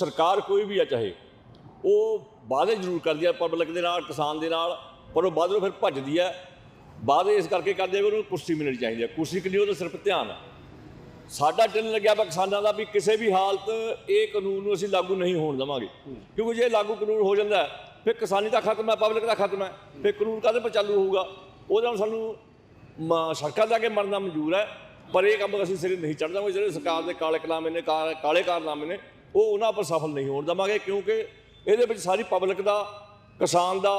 ਸਰਕਾਰ ਕੋਈ ਵੀ ਆ ਚਾਹੇ, ਉਹ ਵਾਅਦੇ ਜ਼ਰੂਰ ਕਰਦੀ ਆ ਪਬਲਿਕ ਦੇ ਨਾਲ, ਕਿਸਾਨ ਦੇ ਨਾਲ, ਪਰ ਉਹ ਬਾਅਦ ਵਿੱਚ ਫਿਰ ਭੱਜਦੀ ਹੈ ਵਾਅਦੇ ਇਸ ਕਰਕੇ ਕਰਦੇ ਆ ਕਿ ਉਹਨੂੰ ਕੁਰਸੀ ਮਿਲਣੀ ਚਾਹੀਦੀ ਹੈ ਕੁਰਸੀ ਕਿ ਨਹੀਂ ਉਹਦਾ ਸਿਰਫ ਧਿਆਨ ਹੈ ਸਾਡਾ ਦਿਲ ਲੱਗਿਆ ਵਾ ਕਿਸਾਨਾਂ ਦਾ ਵੀ ਕਿਸੇ ਵੀ ਹਾਲਤ ਇਹ ਕਾਨੂੰਨ ਨੂੰ ਅਸੀਂ ਲਾਗੂ ਨਹੀਂ ਹੋਣ ਦੇਵਾਂਗੇ। ਕਿਉਂਕਿ ਜੇ ਲਾਗੂ ਕਾਨੂੰਨ ਹੋ ਜਾਂਦਾ, ਫਿਰ ਕਿਸਾਨੀ ਦਾ ਖਤਮ ਹੈ ਪਬਲਿਕ ਦਾ ਖਤਮ ਹੈ ਫਿਰ ਕਾਨੂੰਨ ਕਾਹਦੇ ਪਰ ਚਾਲੂ ਹੋਊਗਾ? ਉਹਦੇ ਨਾਲ ਸਾਨੂੰ ਮ- ਸੜਕਾਂ ਜਾ ਕੇ ਮਰਨਾ ਮਨਜ਼ੂਰ ਹੈ ਪਰ ਇਹ ਕੰਮ ਅਸੀਂ ਸਿਰੇ ਨਹੀਂ ਚੜ੍ਹ ਦਾਂਗੇ ਜਿਹੜੇ ਸਰਕਾਰ ਦੇ ਕਾਲੇ ਕਲਾਮੇ ਨੇ ਕਾ- ਕਾਲੇ ਕਾਰਨਾਮੇ ਨੇ ਉਹ ਉਹਨਾਂ ਪਰ ਸਫਲ ਨਹੀਂ ਹੋਣ ਦੇਵਾਂਗੇ ਕਿਉਂਕਿ ਇਹਦੇ ਵਿੱਚ ਸਾਰੀ ਪਬਲਿਕ ਦਾ ਕਿਸਾਨ ਦਾ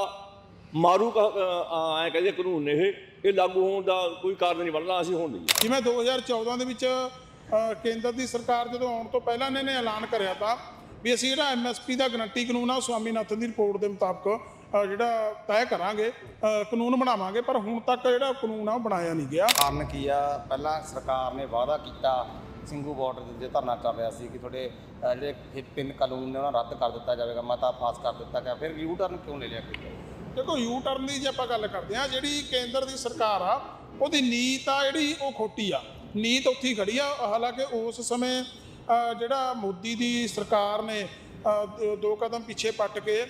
ਮਾਰੂ ਐ ਕਹਿੰਦੇ ਕਾਨੂੰਨ ਨੇ ਇਹ ਇਹ ਲਾਗੂ ਹੋਣ ਦਾ ਕੋਈ ਕਾਰਨ ਨਹੀਂ ਬਣਨਾ ਅਸੀਂ ਹੋਣ ਨਹੀਂ ਜਿਵੇਂ 2014 ਦੇ ਵਿੱਚ ਕੇਂਦਰ ਦੀ ਸਰਕਾਰ ਜਦੋਂ ਆਉਣ ਤੋਂ ਪਹਿਲਾਂ ਇਹਨਾਂ ਨੇ ਐਲਾਨ ਕਰਿਆ ਤਾਂ ਵੀ ਅਸੀਂ ਜਿਹੜਾ ਐਮਐਸਪੀ ਦਾ ਗਰੰਟੀ ਕਾਨੂੰਨ ਆ ਉਹ ਸਵਾਮੀਨਾਥਨ ਦੀ ਰਿਪੋਰਟ ਦੇ ਮੁਤਾਬਕ ਜਿਹੜਾ ਤੈਅ ਕਰਾਂਗੇ ਕਾਨੂੰਨ ਬਣਾਵਾਂਗੇ ਪਰ ਹੁਣ ਤੱਕ ਜਿਹੜਾ ਕਾਨੂੰਨ ਆ ਉਹ ਬਣਾਇਆ ਨਹੀਂ ਗਿਆ। ਕਾਰਨ ਕੀ ਆ? ਪਹਿਲਾਂ ਸਰਕਾਰ ਨੇ ਵਾਅਦਾ ਕੀਤਾ ਸਿੰਘੂ ਬਾਰਡਰ ਦੇ ਧਰਨਾ ਚੱਲ ਰਿਹਾ ਸੀ ਕਿ ਤੁਹਾਡੇ ਅ, ਜਿਹੜੇ ਇਹ ਤਿੰਨ ਕਾਨੂੰਨ ਨੇ ਉਹਨਾਂ ਰੱਦ ਕਰ ਦਿੱਤਾ ਜਾਵੇਗਾ ਮਤਾ ਪਾਸ ਕਰ ਦਿੱਤਾ ਗਿਆ। ਫਿਰ ਯੂ ਟਰਨ ਕਿਉਂ ਲੈ ਲਿਆ ਕੋਈ? ਦੇਖੋ ਯੂ ਟਰਨ ਦੀ ਜੇ ਆਪਾਂ ਗੱਲ ਕਰਦੇ ਆ ਜਿਹੜੀ ਕੇਂਦਰ ਦੀ ਸਰਕਾਰ ਆ ਉਹਦੀ ਨੀਤ ਆ ਜਿਹੜੀ ਉਹ ਖੋਟੀ ਆ। ਨੀਤ ਉੱਥੇ ਹੀ ਖੜੀ ਆ। ਹਾਲਾਂਕਿ ਉਸ ਸਮੇਂ ਅ, ਜਿਹੜਾ ਮੋਦੀ ਦੀ ਸਰਕਾਰ ਨੇ ਅ, ਦੋ- ਦੋ ਕਦਮ ਪਿੱਛੇ ਪੱਟ ਕੇ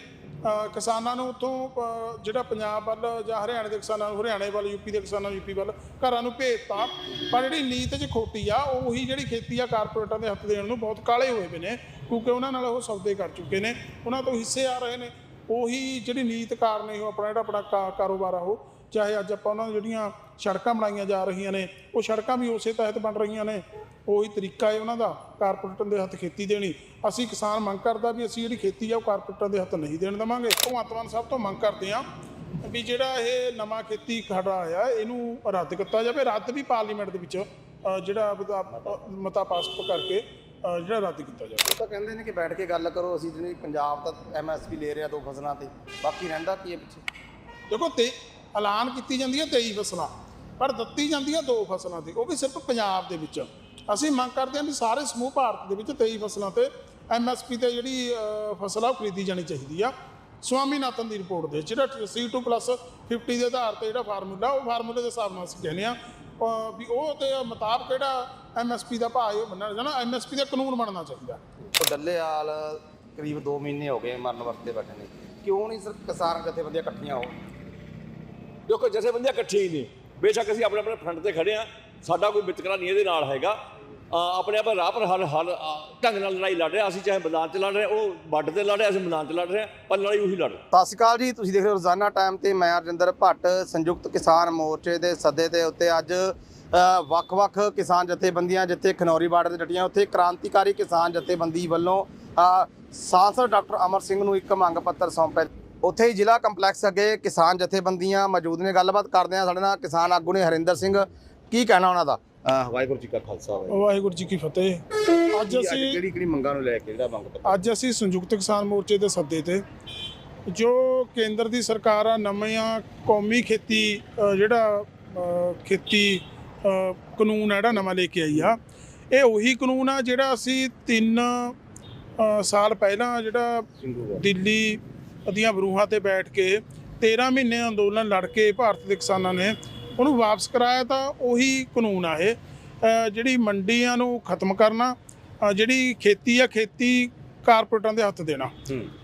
ਕਿਸਾਨਾਂ ਨੂੰ ਉੱਥੋਂ ਅ, ਜਿਹੜਾ ਪੰਜਾਬ ਵੱਲ ਜਾਂ ਹਰਿਆਣੇ ਦੇ ਕਿਸਾਨਾਂ ਨੂੰ ਹਰਿਆਣੇ ਵੱਲ ਯੂਪੀ ਦੇ ਕਿਸਾਨਾਂ ਨੂੰ ਯੂਪੀ ਵੱਲ ਘਰਾਂ ਨੂੰ ਭੇਜਤਾ। ਪਰ ਜਿਹੜੀ ਨੀਤ 'ਚ ਖੋਟੀ ਆ ਉਹੀ ਜਿਹੜੀ ਖੇਤੀ ਆ ਕਾਰਪੋਰੇਟਾਂ ਦੇ ਹੱਥ ਦੇਣ ਨੂੰ ਬਹੁਤ ਕਾਲੇ ਹੋਏ ਪਏ ਨੇ ਕਿਉਂਕਿ ਉਹਨਾਂ ਨਾਲ ਉਹ ਸੌਦੇ ਕਰ ਚੁੱਕੇ ਨੇ ਉਹਨਾਂ ਤੋਂ ਹਿੱਸੇ ਆ ਰਹੇ ਨੇ। ਉਹੀ ਜਿਹੜੀ ਨੀਤ ਕਾਰਨ ਇਹ ਆਪਣਾ ਜਿਹੜਾ ਆਪਣਾ ਕਾ- ਕਾਰੋਬਾਰ ਆ ਉਹ ਚਾਹੇ ਅੱਜ ਆਪਾਂ ਉਹਨਾਂ ਨੂੰ ਜਿਹੜੀਆਂ ਸੜਕਾਂ ਬਣਾਈਆਂ ਜਾ ਰਹੀਆਂ ਨੇ ਉਹ ਸੜਕਾਂ ਵੀ ਉਸੇ ਤਹਿਤ ਬਣ ਰਹੀਆਂ ਨੇ। ਉਹੀ ਤਰੀਕਾ ਹੈ ਉਹਨਾਂ ਦਾ ਕਾਰਪੋਰੇਟਾਂ ਦੇ ਹੱਥ ਖੇਤੀ ਦੇਣੀ। ਅਸੀਂ ਕਿਸਾਨ ਮੰਗ ਕਰਦਾ ਵੀ ਅਸੀਂ ਜਿਹੜੀ ਖੇਤੀ ਆ ਉਹ ਕਾਰਪੋਰੇਟਾਂ ਦੇ ਹੱਥ ਨਹੀਂ ਦੇਣ ਦੇਵਾਂਗੇ। ਭਗਵੰਤ ਮਾਨ ਸਾਹਿਬ ਤੋਂ ਮੰਗ ਕਰਦੇ ਆ ਵੀ ਜਿਹੜਾ ਇਹ ਨਵਾਂ ਖੇਤੀ ਖੜਾ ਆਇਆ ਇਹਨੂੰ ਰੱਦ ਕੀਤਾ ਜਾਵੇ। ਰੱਦ ਵੀ ਪਾਰਲੀਮੈਂਟ ਦੇ ਵਿੱਚ ਜਿਹੜਾ ਮਤਾ- ਪਾਸ ਕਰਕੇ ਜਿਹੜਾ ਰੱਦ ਕੀਤਾ ਜਾਵੇ। ਉਹ ਤਾਂ ਕਹਿੰਦੇ ਨੇ ਕਿ ਬੈਠ ਕੇ ਗੱਲ ਕਰੋ ਅਸੀਂ ਜਿਹੜੀ ਪੰਜਾਬ ਤਾਂ ਐਮਐਸਪੀ ਲੈ ਰਿਹਾ ਦੋ ਫਸਲਾਂ ਤੇ। ਬਾਕੀ ਰਹਿੰਦਾ ਕੀ ਹੈ ਪਿੱਛੇ? ਦੇਖੋ ਤੇ ਐਲਾਨ ਕੀਤੀ ਜਾਂਦੀ ਹੈ 23 ਫਸਲਾਂ ਪਰ ਦਿੱਤੀ ਜਾਂਦੀ ਹੈ ਦੋ ਫਸਲਾਂ ਤੇ। ਉਹ ਵੀ ਸਿਰਫ ਪੰਜਾਬ ਦੇ ਵਿੱਚ। ਅਸੀਂ ਮੰਗ ਕਰਦੇ ਹਾਂ ਵੀ ਸਾਰੇ ਸਮੂਹ ਭਾਰਤ ਦੇ ਵਿੱਚ 23 ਫਸਲਾਂ ਤੇ ਐਮਐਸਪੀ ਤੇ ਜਿਹੜੀ ਫਸਲ ਆ ਉਹ ਖਰੀਦੀ ਜਾਣੀ ਚਾਹੀਦੀ ਆ। ਸਵਾਮੀਨਾਥਨ ਦੀ ਰਿਪੋਰਟ ਦੇ ਜਿਹੜਾ C2 50 ਦੇ ਆਧਾਰ ਤੇ ਜਿਹੜਾ ਫਾਰਮੂਲਾ ਉਹ ਫਾਰਮੂਲੇ ਦੇ ਹਿਸਾਬ ਨਾਲ ਅਸੀਂ ਕਹਿੰਦੇ ਆ ਵੀ ਉਹ ਤੇ ਮੁਤਾਬਕ ਜਿਹੜਾ ਐਮਐਸਪੀ ਦਾ ਭਾਅ ਹੈ ਉਹ ਮੰਨਣਾ ਜਾਣਾ ਐਮਐਸਪੀ ਦਾ ਕਾਨੂੰਨ ਬਣਨਾ ਚਾਹੀਦਾ। ਉਹ ਡੱਲੇਵਾਲ ਕਰੀਬ 2 ਮਹੀਨੇ ਹੋ ਗਏ ਮਰਨ ਵਰਤੇ ਬੈਠੇ ਨੇ। ਕਿਉਂ ਨਹੀਂ ਸਿਰਫ ਕਿਸਾਨ ਜਥੇਬੰਦੀਆਂ ਇਕੱਠੀਆਂ ਹੋ ਦੇਖੋ ਜਥੇਬੰਦੀਆਂ ਇਕੱਠੇ ਹੀ ਨੇ ਬੇਸ਼ੱਕ ਅਸੀਂ ਆਪਣੇ ਆਪਣੇ ਫਰੰਟ ਤੇ ਖੜੇ ਆ ਸਾਡਾ ਕੋਈ ਵਿਤਕਰਾ ਨਹੀਂ ਇਹਦੇ ਨਾਲ ਹੈਗਾ। ਆਪਣੇ ਆਪ ਰਾਹ ਪਰ ਹਲ ਹਲ ਢੰਗ ਨਾਲ ਲੜਾਈ ਲੜ ਰਹੇ। ਅਸੀਂ ਚਾਹੇ ਮੈਦਾਨ 'ਚ ਲੜ ਰਹੇ, ਉਹ ਵੱਡ ਤੇ ਲੜ ਰਹੇ, ਅਸੀਂ ਮੈਦਾਨ 'ਚ ਲੜ ਰਹੇ, ਪਰ ਲੜਾਈ ਉਹੀ ਲੜ ਸਤਿ ਸ਼੍ਰੀ ਅਕਾਲ ਜੀ। ਤੁਸੀਂ ਦੇਖ ਰਹੇ ਹੋ ਰੋਜ਼ਾਨਾ ਟਾਈਮ ਤੇ ਮੈਂ ਅਰਜਿੰਦਰ ਭੱਟ, ਸੰਯੁਕਤ ਕਿਸਾਨ ਮੋਰਚੇ ਦੇ ਸੱਦੇ ਦੇ ਉੱਤੇ ਅੱਜ ਵੱਖ-ਵੱਖ ਕਿਸਾਨ ਜਥੇਬੰਦੀਆਂ ਜਿੱਥੇ ਖਨੌਰੀ ਬਾਰਡਰ ਤੇ ਡਟੀਆਂ, ਉੱਥੇ ਕ੍ਰਾਂਤੀਕਾਰੀ ਕਿਸਾਨ ਜਥੇਬੰਦੀ ਵੱਲੋਂ ਸਾਂਸਦ ਡਾਕਟਰ ਅਮਰ ਸਿੰਘ ਨੂੰ ਇੱਕ ਮੰਗ ਪੱਤਰ ਸੌਂਪਿਆ। ਉੱਥੇ ਹੀ ਜ਼ਿਲ੍ਹਾ ਕੰਪਲੈਕਸ ਅੱਗੇ ਕਿਸਾਨ ਜਥੇਬੰਦੀਆਂ ਮੌਜੂਦ ਨੇ। ਗੱਲਬਾਤ ਕਰਦੇ ਆ ਸਾਡੇ ਨਾਲ ਕਿਸਾਨ ਆਗੂ ਨੇ ਹਰਿੰਦਰ ਸਿੰਘ। ਕੀ ਕਹਿਣਾ ਉਹਨਾਂ ਦਾ? ਵਾਹਿਗੁਰੂ ਜੀ ਕਾ ਖਾਲਸਾ ਵਾਹਿਗੁਰੂ ਜੀ ਕੀ ਫਤਿਹ। ਅੱਜ ਅਸੀਂ ਕਿਹੜੀ ਕਿਹੜੀ ਮੰਗਾਂ ਨੂੰ ਲੈ ਕੇ ਜਿਹੜਾ ਮੰਗ ਪੱਤਰ? ਅੱਜ ਅਸੀਂ ਸੰਯੁਕਤ ਕਿਸਾਨ ਮੋਰਚੇ ਦੇ ਸੱਦੇ ਤੇ ਜੋ ਕੇਂਦਰ ਦੀ ਸਰਕਾਰ ਆ ਨਵੀਆਂ ਕੌਮੀ ਖੇਤੀ ਅ, ਜਿਹੜਾ ਅ, ਖੇਤੀ ਅ, ਕਾਨੂੰਨ ਆ ਜਿਹੜਾ ਨਵਾਂ ਲੈ ਕੇ ਆਈ ਆ ਇਹ ਉਹੀ ਕਾਨੂੰਨ ਆ ਜਿਹੜਾ ਅਸੀਂ 3 ਸਾਲ ਪਹਿਲਾਂ ਜਿਹੜਾ ਦਿੱਲੀ ਦੀਆਂ ਬਰੂਹਾਂ ਤੇ ਬੈਠ ਕੇ 13 ਮਹੀਨੇ ਅੰਦੋਲਨ ਲੜ ਕੇ ਭਾਰਤ ਦੇ ਕਿਸਾਨਾਂ ਨੇ ਉਹਨੂੰ ਵਾਪਸ ਕਰਾਇਆ ਤਾਂ ਉਹੀ ਕਾਨੂੰਨ ਆ ਇਹ। ਜਿਹੜੀ ਮੰਡੀਆਂ ਨੂੰ ਖਤਮ ਕਰਨਾ ਜਿਹੜੀ ਖੇਤੀ ਆ ਖੇਤੀ ਕਾਰਪੋਰੇਟਾਂ ਦੇ ਹੱਥ ਦੇਣਾ।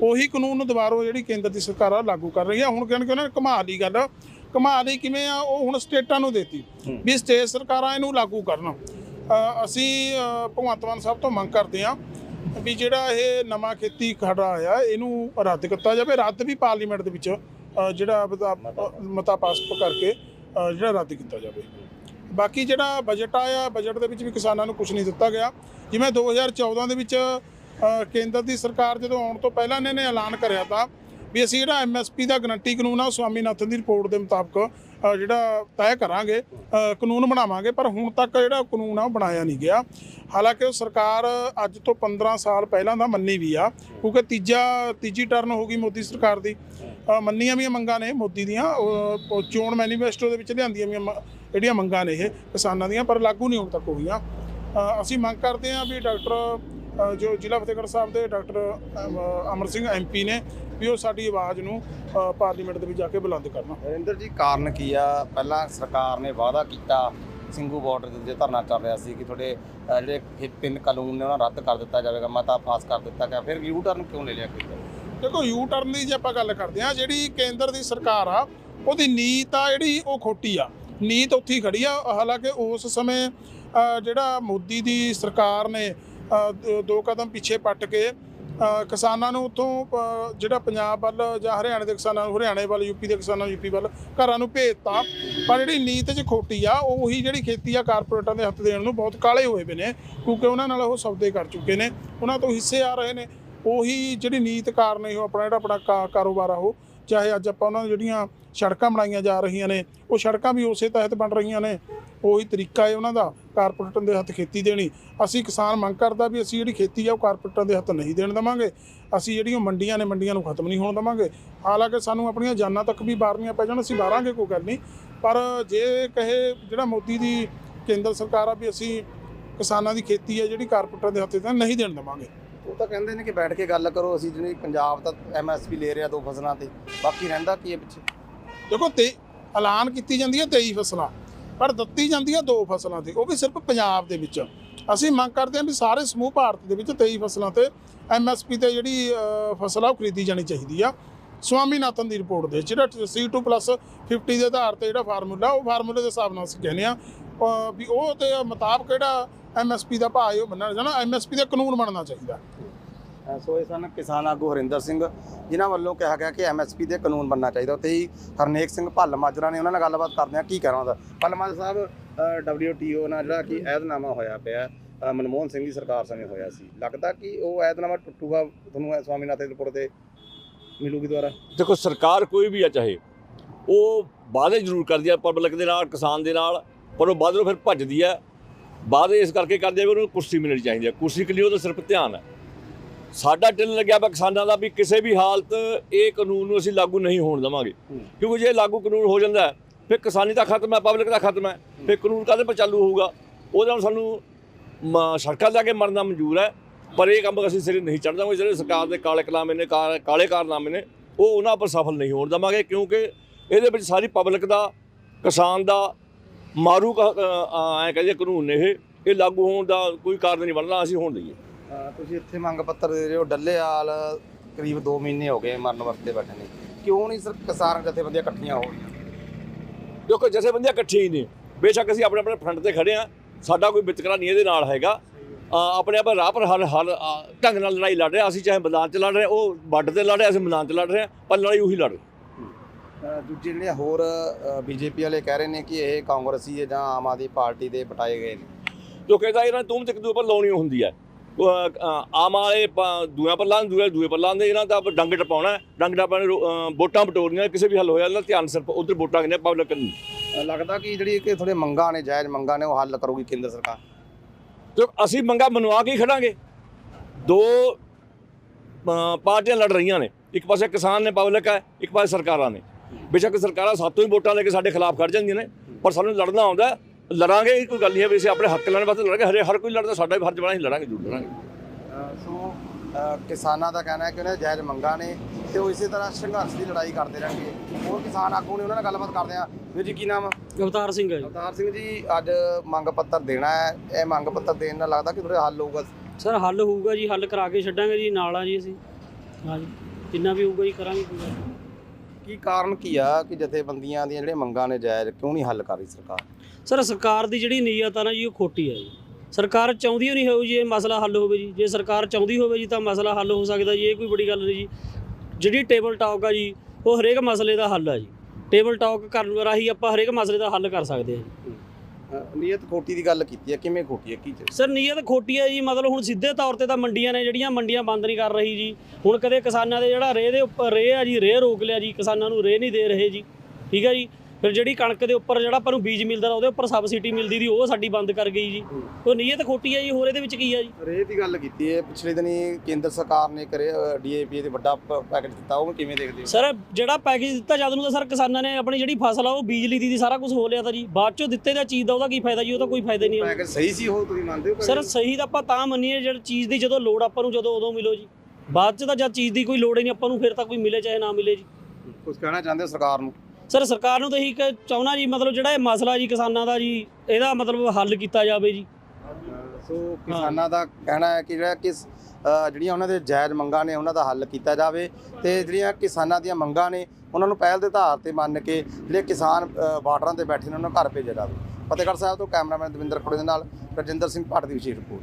ਉਹੀ ਕਾਨੂੰਨ ਨੂੰ ਦੁਬਾਰਾ ਜਿਹੜੀ ਕੇਂਦਰ ਦੀ ਸਰਕਾਰ ਆ ਲਾਗੂ ਕਰ ਰਹੀ ਆ। ਹੁਣ ਕਹਿਣ ਕਿ ਉਹਨਾਂ ਨੇ ਕਮਾ ਲਈ ਗੱਲ। ਕਮਾ ਲਈ ਕਿਵੇਂ ਆ? ਉਹ ਹੁਣ ਸਟੇਟਾਂ ਨੂੰ ਦੇਤੀ। ਵੀ ਸਟੇਟ ਸਰਕਾਰਾਂ ਇਹਨੂੰ ਲਾਗੂ ਕਰਨ। ਅਸੀਂ ਭਗਵੰਤ ਮਾਨ ਸਾਹਿਬ ਤੋਂ ਮੰਗ ਕਰਦੇ ਆ ਵੀ ਜਿਹੜਾ ਇਹ ਨਵਾਂ ਖੇਤੀ ਖੜਾ ਆਇਆ ਇਹਨੂੰ ਰੱਦ ਕੀਤਾ ਜਾਵੇ। ਰੱਦ ਵੀ ਪਾਰਲੀਮੈਂਟ ਦੇ ਵਿੱਚ ਜਿਹੜਾ ਮਤਾ- ਪਾਸ ਕਰਕੇ। ਜਿਹੜਾ ਰੱਦ ਕੀਤਾ ਜਾਵੇ। ਬਾਕੀ ਜਿਹੜਾ ਬਜਟ ਆਇਆ ਬਜਟ ਦੇ ਵਿੱਚ ਵੀ ਕਿਸਾਨਾਂ ਨੂੰ ਕੁਝ ਨਹੀਂ ਦਿੱਤਾ ਗਿਆ। ਜਿਵੇਂ 2014 ਦੇ ਵਿੱਚ ਕੇਂਦਰ ਦੀ ਸਰਕਾਰ ਜਦੋਂ ਆਉਣ ਤੋਂ ਪਹਿਲਾਂ ਇਹਨਾਂ ਨੇ ਐਲਾਨ ਕਰਿਆ ਤਾਂ ਵੀ ਅਸੀਂ ਜਿਹੜਾ ਐਮਐਸਪੀ ਦਾ ਗਰੰਟੀ ਕਾਨੂੰਨ ਆ, ਉਹ ਸਵਾਮੀਨਾਥਨ ਦੀ ਰਿਪੋਰਟ ਦੇ ਮੁਤਾਬਕ ਜਿਹੜਾ ਤੈਅ ਕਰਾਂਗੇ ਕਾਨੂੰਨ ਬਣਾਵਾਂਗੇ। ਪਰ ਹੁਣ ਤੱਕ ਜਿਹੜਾ ਕਾਨੂੰਨ ਆ, ਉਹ ਬਣਾਇਆ ਨਹੀਂ ਗਿਆ। ਹਾਲਾਂਕਿ ਉਹ ਸਰਕਾਰ ਅੱਜ ਤੋਂ 15 ਸਾਲ ਪਹਿਲਾਂ ਦਾ ਮੰਨੀ ਵੀ ਆ, ਕਿਉਂਕਿ ਤੀਜਾ, ਤੀਜੀ ਟਰਨ ਹੋ ਗਈ ਮੋਦੀ ਸਰਕਾਰ ਦੀ। ਮੰਨੀਆਂ ਵੀ ਮੰਗਾਂ ਨੇ ਮੋਦੀ ਦੀਆਂ। ਚੋਣ ਮੈਨੀਫੈਸਟੋ ਦੇ ਵਿੱਚ ਲਿਆਂਦੀਆਂ ਵੀ ਜਿਹੜੀਆਂ ਮੰਗਾਂ ਨੇ ਇਹ ਕਿਸਾਨਾਂ ਦੀਆਂ, ਪਰ ਲਾਗੂ ਨਹੀਂ ਹੁਣ ਤੱਕ ਹੋਈਆਂ। ਅਸੀਂ ਮੰਗ ਕਰਦੇ ਹਾਂ ਵੀ ਡਾਕਟਰ ਜੋ ਜ਼ਿਲ੍ਹਾ ਫਤਿਹਗੜ੍ਹ ਸਾਹਿਬ ਦੇ ਡਾਕਟਰ ਅਮਰ ਸਿੰਘ ਐਮਪੀ ਨੇ ਵੀ ਉਹ ਸਾਡੀ ਆਵਾਜ਼ ਨੂੰ ਪਾਰਲੀਮੈਂਟ ਦੇ ਵਿੱਚ ਜਾ ਕੇ ਬੁਲੰਦ ਕਰਨ। ਨਰਿੰਦਰ ਜੀ, ਕਾਰਨ ਕੀ ਆ? ਪਹਿਲਾਂ ਸਰਕਾਰ ਨੇ ਵਾਅਦਾ ਕੀਤਾ, ਸਿੰਘੂ ਬਾਰਡਰ ਦੇ ਉੱਤੇ ਧਰਨਾ ਚੱਲ ਰਿਹਾ ਸੀ ਕਿ ਤੁਹਾਡੇ ਜਿਹੜੇ ਖੇ- ਤਿੰਨ ਕਾਨੂੰਨ ਨੇ ਉਹਨਾਂ ਰੱਦ ਕਰ ਦਿੱਤਾ ਜਾਵੇਗਾ, ਮਤਾ ਪਾਸ ਕਰ ਦਿੱਤਾ ਗਿਆ। ਫਿਰ ਯੂ ਟਰਨ ਕਿਉਂ ਲੈ ਲਿਆ ਕੇਂਦਰ ਦੇਖੋ ਯੂ ਟਰਨ ਦੀ ਜੇ ਆਪਾਂ ਗੱਲ ਕਰਦੇ ਆ ਜਿਹੜੀ ਕੇਂਦਰ ਦੀ ਸਰਕਾਰ ਆ, ਉਹਦੀ ਨੀਤ ਆ ਜਿਹੜੀ, ਉਹ ਖੋਟੀ ਆ। ਨੀਤ ਉੱਥੇ ਹੀ ਖੜੀ ਆ। ਹਾਲਾਂਕਿ ਉਸ ਸਮੇਂ ਜਿਹੜਾ ਮੋਦੀ ਦੀ ਸਰਕਾਰ ਨੇ ਦੋ ਕਦਮ ਪਿੱਛੇ ਪੱਟ ਕੇ ਕਿਸਾਨਾਂ ਨੂੰ ਉਤੋਂ ਜਿਹੜਾ ਪੰਜਾਬ ਵੱਲ ਜਾਂ ਹਰਿਆਣੇ ਦੇ ਕਿਸਾਨਾਂ ਨੂੰ, ਹਰਿਆਣੇ ਵੱਲ ਯੂਪੀ ਦੇ ਕਿਸਾਨਾਂ ਨੂੰ ਯੂਪੀ ਵੱਲ ਘਰਾਂ ਨੂੰ ਭੇਜਤਾ। ਪਰ ਜਿਹੜੀ ਨੀਤ 'ਚ ਖੋਟੀ ਆ ਉਹੀ ਜਿਹੜੀ ਖੇਤੀ ਆ ਕਾਰਪੋਰੇਟਾਂ ਦੇ ਹੱਥ ਦੇਣ ਨੂੰ ਬਹੁਤ ਕਾਲੇ ਹੋਏ ਪਏ ਨੇ, ਕਿਉਂਕਿ ਉਹਨਾਂ ਨਾਲ ਉਹ ਸੌਦੇ ਕਰ ਚੁੱਕੇ ਨੇ। ਉਹਨਾਂ ਤੋਂ ਹਿੱਸੇ ਆ ਰਹੇ ਨੇ। ਉਹੀ ਜਿਹੜੀ ਨੀਤ ਕਾਰਨ ਇਹ ਆਪਣਾ ਜਿਹੜਾ ਆਪਣਾ ਕਾ- ਕਾਰੋਬਾਰ ਆ ਉਹ, ਚਾਹੇ ਅੱਜ ਆਪਾਂ ਉਹਨਾਂ ਨੂੰ ਜਿਹੜੀਆਂ ਸੜਕਾਂ ਬਣਾਈਆਂ ਜਾ ਰਹੀਆਂ ਨੇ, ਉਹ ਸੜਕਾਂ ਵੀ ਉਸੇ ਤਹਿਤ ਬਣ ਰਹੀਆਂ ਨੇ, ਉਹੀ ਤਰੀਕਾ ਹੈ ਉਹਨਾਂ ਦਾ ਕਾਰਪੋਰੇਟਾਂ ਦੇ ਹੱਥ ਖੇਤੀ ਦੇਣੀ। ਅਸੀਂ ਕਿਸਾਨ ਮੰਗ ਕਰਦਾ ਵੀ ਅਸੀਂ ਜਿਹੜੀ ਖੇਤੀ ਆ ਉਹ ਕਾਰਪੋਰੇਟਾਂ ਦੇ ਹੱਥ ਨਹੀਂ ਦੇਣ ਦੇਵਾਂਗੇ। ਅਸੀਂ ਜਿਹੜੀਆਂ ਮੰਡੀਆਂ ਨੇ, ਮੰਡੀਆਂ ਨੂੰ ਖਤਮ ਨਹੀਂ ਹੋਣ ਦੇਵਾਂਗੇ। ਹਾਲਾਂਕਿ ਸਾਨੂੰ ਆਪਣੀਆਂ ਜਾਨਾਂ ਤੱਕ ਵੀ ਬਾਰਨੀਆਂ ਪੈ ਜਾਣ, ਅਸੀਂ ਬਾਰਾਂਗੇ ਕੋਈ ਗੱਲ ਨਹੀਂ। ਪਰ ਜੇ ਕਹੇ ਜਿਹੜਾ ਮੋਦੀ ਦੀ ਕੇਂਦਰ ਸਰਕਾਰ ਆ ਵੀ ਅਸੀਂ ਕਿਸਾਨਾਂ ਦੀ ਖੇਤੀ ਆ ਜਿਹੜੀ ਕਾਰਪੋਰੇਟਾਂ ਦੇ ਹੱਥ ਤੇ ਨਹੀਂ ਦੇਣ ਦੇਵਾਂਗੇ। ਉਹ ਤਾਂ ਕਹਿੰਦੇ ਨੇ ਕਿ ਬੈਠ ਕੇ ਗੱਲ ਕਰੋ, ਅਸੀਂ ਜਿਹੜੀ ਪੰਜਾਬ ਤਾਂ ਐਮਐਸਪੀ ਲੈ ਰਿਹਾ ਦੋ ਫਸਲਾਂ ਤੇ, ਬਾਕੀ ਰਹਿੰਦਾ ਕੀ ਹੈ ਪਿੱਛੇ? ਦੇਖੋ, ਤੇ ਐਲਾਨ ਕੀਤੀ ਜਾਂਦੀ ਹੈ 23 ਫਸਲਾਂ, ਪਰ ਦਿੱਤੀ ਜਾਂਦੀ ਹੈ ਦੋ ਫਸਲਾਂ ਤੇ, ਉਹ ਵੀ ਸਿਰਫ ਪੰਜਾਬ ਦੇ ਵਿੱਚ। ਅਸੀਂ ਮੰਗ ਕਰਦੇ ਹਾਂ ਵੀ ਸਾਰੇ ਸਮੂਹ ਭਾਰਤ ਦੇ ਵਿੱਚ 23 ਫਸਲਾਂ ਤੇ ਐਮਐਸਪੀ ਤੇ ਜਿਹੜੀ ਫਸਲ ਆ, ਉਹ ਖਰੀਦੀ ਜਾਣੀ ਚਾਹੀਦੀ ਆ। ਸਵਾਮੀਨਾਥਨ ਦੀ ਰਿਪੋਰਟ ਦੇ ਜਿਹੜਾ C2 50 ਦੇ ਆਧਾਰ ਤੇ ਜਿਹੜਾ ਫਾਰਮੂਲਾ, ਉਹ ਫਾਰਮੂਲੇ ਦੇ ਹਿਸਾਬ ਨਾਲ ਅਸੀਂ ਕਹਿੰਦੇ ਆ ਵੀ ਉਹ ਤੇ ਮੁਤਾਬਕ ਜਿਹੜਾ ਐਮਐਸਪੀ ਦਾ ਭਾਅ ਹੈ ਉਹ ਮੰਨਣਾ ਜਾਣਾ ਐਮਐਸਪੀ ਦਾ ਕਾਨੂੰਨ ਬਣਨਾ ਚਾਹੀਦਾ। ਸੋ ਇਹ ਸਨ ਕਿਸਾਨ ਆਗੂ ਹਰਿੰਦਰ ਸਿੰਘ ਜਿਨ੍ਹਾਂ ਵੱਲੋਂ ਕਿਹਾ ਗਿਆ ਕਿ ਐਮਐਸਪੀ ਦੇ ਕਾਨੂੰਨ ਬਣਨਾ ਚਾਹੀਦਾ। ਉੱਥੇ ਹੀ ਹਰਨੇਕ ਸਿੰਘ ਭੱਲ ਮਾਜਰਾ ਨੇ ਉਹਨਾਂ ਨਾਲ ਗੱਲਬਾਤ ਕਰਦੇ ਆ ਕੀ ਕਹਿਣਾ ਉਹਦਾ? ਭੱਲ ਮਾਜਰਾ ਸਾਹਿਬ ਡਬਲਯੂਟੀਓ ਨਾਲ ਜਿਹੜਾ ਕਿ ਐਦਨਾਮਾ ਹੋਇਆ ਪਿਆ ਮਨਮੋਹਨ ਸਿੰਘ ਦੀ ਸਰਕਾਰ ਸਮੇਂ ਹੋਇਆ ਸੀ। ਲੱਗਦਾ ਕਿ ਉਹ ਐਦਨਾਮਾ ਟੁੱਟੂਗਾ ਤੁਹਾਨੂੰ ਸਵਾਮੀਨਾਥਨ ਦੀ ਰਿਪੋਰਟ ਤੇ ਮਿਲੂਗੀ ਦੁਆਰਾ ਦੇਖੋ ਸਰਕਾਰ ਕੋਈ ਵੀ ਆ ਚਾਹੇ ਉਹ ਵਾਅਦੇ ਜ਼ਰੂਰ ਕਰਦੀ ਆ ਪਬਲਿਕ ਦੇ ਨਾਲ ਕਿਸਾਨ ਦੇ ਨਾਲ ਪਰ ਉਹ ਬਾਅਦੋਂ ਫਿਰ ਭੱਜਦੀ ਆ। ਵਾਅਦੇ ਇਸ ਕਰਕੇ ਕਰਦੀ ਆ ਵੀ ਉਹਨੂੰ ਕੁਰਸੀ ਮਿਲਣੀ ਚਾਹੀਦੀ ਆ। ਕੁਰਸੀ ਕਿ ਲਈ ਉਹਦਾ ਸਿਰਫ ਧਿਆਨ ਹੈ ਸਾਡਾ ਢਿੱਲ ਲੱਗਿਆ ਵਾ ਕਿਸਾਨਾਂ ਦਾ ਵੀ ਕਿਸੇ ਵੀ ਹਾਲਤ ਇਹ ਕਾਨੂੰਨ ਨੂੰ ਅਸੀਂ ਲਾਗੂ ਨਹੀਂ ਹੋਣ ਦੇਵਾਂਗੇ। ਹੂੰ। ਕਿਉਂਕਿ ਜੇ ਲਾਗੂ ਕਾਨੂੰਨ ਹੋ ਜਾਂਦਾ ਹੈ, ਫਿਰ ਕਿਸਾਨੀ ਦਾ ਖਤਮ ਹੈ ਪਬਲਿਕ ਦਾ ਖਤਮ ਹੈ। ਫਿਰ ਕਾਨੂੰਨ ਕਾਹਦੇ ਪਰ ਚਾਲੂ ਹੋਊਗਾ? ਉਹਦੇ ਨਾਲ ਸਾਨੂੰ ਸੜਕਾਂ ਜਾ ਕੇ ਮਰਨਾ ਮਨਜ਼ੂਰ ਹੈ ਪਰ ਇਹ ਕੰਮ ਅਸੀਂ ਸਿਰੇ ਨਹੀਂ ਚੜ੍ਹਦਾਂਗੇ ਜਿਹੜੇ ਸਰਕਾਰ ਦੇ ਕਾਲੇ ਕਲਾਮੇ ਨੇ ਕਾਲੇ ਕਾਰਨਾਮੇ ਨੇ ਉਹ ਉਹਨਾਂ ਪਰ ਸਫਲ ਨਹੀਂ ਹੋਣ ਦੇਵਾਂਗੇ। ਕਿਉਂਕਿ ਇਹਦੇ ਵਿੱਚ ਸਾਰੀ ਪਬਲਿਕ ਦਾ ਕਿਸਾਨ ਦਾ ਮਾਰੂ ਐ ਕਹਿੰਦੇ ਕਾਨੂੰਨ ਨੇ ਇਹ। ਇਹ ਲਾਗੂ ਹੋਣ ਦਾ ਕੋਈ ਕਾਰਨ ਨਹੀਂ ਬਣਨਾ ਅਸੀਂ ਹੋਣ ਦਈਏ ਤੁਸੀਂ ਇੱਥੇ ਮੰਗ ਪੱਤਰ ਦੇ ਰਹੇ ਹੋ ਡੱਲੇਆਲ ਕਰੀਬ 2 ਮਹੀਨੇ ਹੋ ਗਏ ਮਰਨ ਵਰਤੇ ਬੈਠੇ ਨੇ। ਕਿਉਂ ਨਹੀਂ ਸਰ ਕਿਸਾਨ ਜਥੇਬੰਦੀਆਂ ਇਕੱਠੀਆਂ ਹੋ ਰਹੀਆਂ? ਦੇਖੋ ਜੈਸੇ ਬੰਦੇ ਇਕੱਠੇ ਹੀ ਨੇ। ਬੇਸ਼ੱਕ ਅਸੀਂ ਆਪਣੇ ਆਪਣੇ ਫਰੰਟ ਤੇ ਖੜੇ ਆ ਸਾਡਾ ਕੋਈ ਵਿਤਕਰਾ ਨਹੀਂ ਇਹਦੇ ਨਾਲ ਹੈਗਾ। ਆਪਣੇ ਆਪ ਰਾਹ ਪਰ ਹਰ ਹਰ ਢੰਗ ਨਾਲ ਲੜਾਈ ਲੜ ਰਹੇ। ਅਸੀਂ ਚਾਹੇ ਮੈਦਾਨ 'ਚ ਲੜ ਰਹੇ ਉਹ ਵੱਡ ਤੇ ਲੜ ਰਹੇ ਅਸੀਂ ਮੈਦਾਨ 'ਚ ਲੜ ਰਹੇ ਪਰ ਲੜਾਈ ਉਹੀ ਲੜ ਰਹੇ ਦੂਜੇ ਜਿਹੜੇ ਹੋਰ ਬੀਜੇਪੀ ਵਾਲੇ ਕਹਿ ਰਹੇ ਨੇ ਕਿ ਇਹ ਕਾਂਗਰਸੀ ਹੈ ਜਾਂ ਆਮ ਆਦਮੀ ਪਾਰਟੀ ਦੇ ਬਟਾਏ ਗਏ ਨੇ। ਜੋ ਕਹਿੰਦਾ ਇਹਨਾਂ ਨੂੰ ਤੂੰ ਤੇ ਦੂਏ ਪਰ ਲਾਉਣੀ ਹੁੰਦੀ ਹੈ। ਆਮ ਵਾਲੇ ਦੂਏ ਪਰ ਲਾਉਣ ਦੂਏ ਦੂਏ ਪਰ ਲਾਉਂਦੇ ਇਹਨਾਂ ਦਾ ਡੰਗ ਟਪਾਉਣਾ ਹੈ। ਡੰਗ ਟਪਾਉਣੇ ਵੋਟਾਂ ਬਟੋਰਨੀਆਂ ਕਿਸੇ ਵੀ ਹੱਲ ਹੋਇਆ ਇਹਨਾਂ ਦਾ ਧਿਆਨ ਸਿਰਫ ਉਧਰ ਵੋਟਾਂ ਕਿੰਨੇ ਪਬਲਿਕ ਲੱਗਦਾ ਕਿ ਜਿਹੜੀ ਕਿ ਥੋੜੇ ਮੰਗਾਂ ਨੇ ਜਾਇਜ਼ ਮੰਗਾਂ ਨੇ ਉਹ ਹੱਲ ਕਰੂਗੀ ਕੇਂਦਰ ਸਰਕਾਰ। ਤੇ ਅਸੀਂ ਮੰਗਾ ਮਨਵਾ ਕੇ ਹੀ ਖੜਾਂਗੇ। ਦੋ ਪਾਰਟੀਆਂ ਲੜ ਰਹੀਆਂ ਨੇ। ਇੱਕ ਪਾਸੇ ਕਿਸਾਨ ਨੇ ਪਬਲਿਕ ਹੈ ਇੱਕ ਪਾਸੇ ਸਰਕਾਰਾਂ ਨੇ। ਬੇਸ਼ੱਕ ਸਰਕਾਰਾਂ ਸਾਤੋਂ ਹੀ ਵੋਟਾਂ ਲੈ ਕੇ ਸਾਡੇ ਖਿਲਾਫ ਖੜ ਜਾਂਦੀਆਂ ਨੇ ਪਰ ਸਾਨੂੰ ਲੜਨਾ ਆਉਂਦਾ। ਲੜਾਂਗੇ ਇਹ ਕੋਈ ਗੱਲ ਨਹੀਂ ਹੈ ਵੀ ਅਸੀਂ ਆਪਣੇ ਹੱਕ ਲੈਣ ਵਾਸਤੇ ਲੜਾਂਗੇ ਹਰੇ ਹਰ ਕੋਈ ਲੜਦਾ ਸਾਡਾ ਵੀ ਫਰਜ਼ ਬਣਾ ਅਸੀਂ ਲੜਾਂਗੇ ਜ਼ਰੂਰ ਲੜਾਂਗੇ। ਸੋ ਕਿਸਾਨਾਂ ਦਾ ਕਹਿਣਾ ਹੈ ਕਿ ਉਹਨਾਂ ਦੇ ਜਾਇਜ਼ ਮੰਗਾਂ ਨੇ ਤੇ ਉਹ ਇਸੇ ਤਰ੍ਹਾਂ ਸੰਘਰਸ਼ ਦੀ ਲੜਾਈ ਕਰਦੇ ਰਹਿਣਗੇ। ਹੋਰ ਕਿਸਾਨ ਆਗੂ ਨੇ ਉਹਨਾਂ ਨਾਲ ਗੱਲਬਾਤ ਕਰਦੇ ਆ ਵੀਰ ਜੀ ਕੀ ਨਾਮ ਅਵਤਾਰ ਸਿੰਘ ਹੈ ਜੀ। ਅਵਤਾਰ ਸਿੰਘ ਜੀ ਅੱਜ ਮੰਗ ਪੱਤਰ ਦੇਣਾ ਹੈ। ਇਹ ਮੰਗ ਪੱਤਰ ਦੇਣ ਨਾਲ ਲੱਗਦਾ ਕਿ ਥੋੜਾ ਹੱਲ ਹੋਊਗਾ? ਸਰ ਹੱਲ ਹੋਊਗਾ ਜੀ ਹੱਲ ਕਰਾ ਕੇ ਛੱਡਾਂਗੇ ਜੀ ਨਾਲ ਆ ਜੀ ਅਸੀਂ। ਹਾਂ ਜੀ ਜਿੰਨਾ ਵੀ ਹੋਊਗਾ ਜੀ ਕਰਾਂਗੇ ਕੋਈ ਗੱਲ ਨਹੀਂ। ਕੀ ਕਾਰਨ ਕੀ ਆ ਕਿ ਜਥੇਬੰਦੀਆਂ ਦੀਆਂ ਜਿਹੜੀਆਂ ਮੰਗਾਂ ਨੇ ਜਾਇਜ਼ ਕਿਉਂ ਨਹੀਂ ਹੱਲ ਕਰ ਰਹੀ ਸਰਕਾਰ? ਸਰ, ਸਰਕਾਰ ਦੀ ਜਿਹੜੀ ਨੀਅਤ ਆ ਨਾ ਜੀ, ਉਹ ਖੋਟੀ ਹੈ ਜੀ। ਸਰਕਾਰ ਚਾਹੁੰਦੀ ਨਹੀਂ ਹੋਊ ਜੀ ਇਹ ਮਸਲਾ ਹੱਲ ਹੋਵੇ ਜੀ। ਜੇ ਸਰਕਾਰ ਚਾਹੁੰਦੀ ਹੋਵੇ ਜੀ ਤਾਂ ਮਸਲਾ ਹੱਲ ਹੋ ਸਕਦਾ ਜੀ, ਇਹ ਕੋਈ ਬੜੀ ਗੱਲ ਨਹੀਂ ਜੀ। ਜਿਹੜੀ ਟੇਬਲ ਟਾਕ ਆ ਜੀ, ਉਹ ਹਰੇਕ ਮਸਲੇ ਦਾ ਹੱਲ ਆ ਜੀ। ਟੇਬਲ ਟਾਕ ਕਰਨ ਰਾਹੀਂ ਆਪਾਂ ਹਰੇਕ ਮਸਲੇ ਦਾ ਹੱਲ ਕਰ ਸਕਦੇ ਹਾਂ ਨੀਅਤ ਖੋਟੀ ਦੀ ਗੱਲ ਕੀਤੀ ਹੈ, ਕਿਵੇਂ ਖੋਟੀ ਹੈ, ਕੀ ਚ ਸਰ ਨੀਅਤ ਖੋਟੀ ਹੈ ਜੀ, ਮਤਲਬ ਹੁਣ ਸਿੱਧੇ ਤੌਰ ਤੇ ਤਾਂ ਮੰਡੀਆਂ ਨੇ ਜਿਹੜੀਆਂ, ਮੰਡੀਆਂ ਬੰਦ ਨਹੀਂ ਕਰ ਰਹੀ ਜੀ। ਹੁਣ ਕਦੇ ਕਿਸਾਨਾਂ ਦੇ ਜਿਹੜਾ ਰੇਹ ਦੇ ਉੱਪਰ, ਰੇਹ ਆ ਜੀ, ਰੇਹ ਰੋਕ ਲਿਆ ਜੀ, ਕਿਸਾਨਾਂ ਨੂੰ ਰੇਹ ਨਹੀਂ ਦੇ ਰਹੇ ਜੀ। ਠੀਕ ਹੈ ਜੀ? ਫਿਰ ਜਿਹੜੀ ਕਣਕ ਦੇ ਉੱਪਰ ਜਿਹੜਾ ਆਪਾਂ ਨੂੰ ਬੀਜ ਮਿਲਦਾ ਉਹਦੇ ਉੱਪਰ ਸਬਸਿਡੀ ਮਿਲਦੀ ਦੀ ਉਹ ਸਾਡੀ ਬੰਦ ਕਰ ਗਈ ਜੀ। ਉਹ ਨੀਅਤ ਖੋਟੀ ਹੈ ਜੀ ਹੋਰ ਇਹਦੇ ਵਿੱਚ ਕੀ ਹੈ ਜੀ? ਰੇਹ ਦੀ ਗੱਲ ਕੀਤੀ ਹੈ ਪਿਛਲੇ ਦਿਨੀ ਕੇਂਦਰ ਸਰਕਾਰ ਨੇ ਕਰੇ ਡੀਏਪੀ ਦੇ ਵੱਡਾ ਪੈਕੇਜ ਦਿੱਤਾ ਉਹ ਕਿਵੇਂ ਦੇਖਦੇ ਹੋ? ਸਰ ਜਿਹੜਾ ਪੈਕੇਜ ਦਿੱਤਾ ਜਦ ਨੂੰ ਤਾਂ ਸਰ ਕਿਸਾਨਾਂ ਨੇ ਆਪਣੀ ਜਿਹੜੀ ਫਸਲ ਆ ਉਹ ਬੀਜਲੀ ਦੀ ਦੀ ਸਾਰਾ ਕੁਝ ਹੋ ਲਿਆ ਤਾਂ ਜੀ। ਬਾਅਦ ਚੋਂ ਦਿੱਤੇ ਦਾ ਚੀਜ਼ ਦਾ ਉਹਦਾ ਕੀ ਫਾਇਦਾ ਜੀ ਉਹਦਾ ਕੋਈ ਫਾਇਦਾ ਨਹੀਂ। ਪੈਕੇਜ ਸਹੀ ਸੀ ਉਹ ਤੁਸੀਂ ਮੰਨਦੇ ਹੋ ਸਰ ਸਹੀ ਤਾਂ ਆਪਾਂ ਤਾਂ ਮੰਨੀਏ ਜਿਹੜੀ ਚੀਜ਼ ਦੀ ਜਦੋਂ ਲੋੜ ਆਪਾਂ ਨੂੰ ਜਦੋਂ ਉਦੋਂ ਮਿਲੋ ਜੀ। ਬਾਅਦ ਚ ਤਾਂ ਜਦ ਚੀਜ਼ ਦੀ ਕੋਈ ਲੋੜ ਹੀ ਨਹੀਂ ਆਪਾਂ ਨੂੰ ਫਿਰ ਤਾਂ ਕੋਈ ਮਿਲੇ ਚਾਹੇ ਨਾ ਮਿਲੇ ਜੀ। ਕੁਝ ਕਹਿਣਾ ਚਾਹੁੰਦੇ ਸਰਕਾਰ ਨੂੰ? ਸਰ ਸਰਕਾਰ ਨੂੰ ਤਾਂ ਇਹੀ ਕਿ ਚਾਹੁੰਦਾ ਜੀ ਮਤਲਬ ਜਿਹੜਾ ਇਹ ਮਸਲਾ ਜੀ ਕਿਸਾਨਾਂ ਦਾ ਜੀ ਇਹਦਾ ਮਤਲਬ ਹੱਲ ਕੀਤਾ ਜਾਵੇ ਜੀ। ਸੋ ਕਿਸਾਨਾਂ ਦਾ ਕਹਿਣਾ ਹੈ ਕਿ ਜਿਹੜਾ ਕਿਸ ਜਿਹੜੀਆਂ ਉਹਨਾਂ ਦੇ ਜਾਇਜ਼ ਮੰਗਾਂ ਨੇ ਉਹਨਾਂ ਦਾ ਹੱਲ ਕੀਤਾ ਜਾਵੇ ਤੇ ਜਿਹੜੀਆਂ ਕਿਸਾਨਾਂ ਦੀਆਂ ਮੰਗਾਂ ਨੇ ਉਹਨਾਂ ਨੂੰ ਪਹਿਲ ਦੇ ਆਧਾਰ ਤੇ ਮੰਨ ਕੇ ਜਿਹੜੇ ਕਿਸਾਨ ਅ, ਬਾਰਡਰਾਂ ਤੇ ਬੈਠੇ ਨੇ ਉਹਨਾਂ ਨੂੰ ਘਰ ਭੇਜਿਆ ਜਾਵੇ। ਫਤਿਹਗੜ੍ਹ ਸਾਹਿਬ ਤੋਂ ਕੈਮਰਾਮੈਨ ਦਵਿੰਦਰ ਖੋੜੇ ਦੇ ਨਾਲ ਰਜਿੰਦਰ ਸਿੰਘ ਭੱਟ ਦੀ ਵਿਸ਼ੇਸ਼ ਰਿਪੋਰਟ।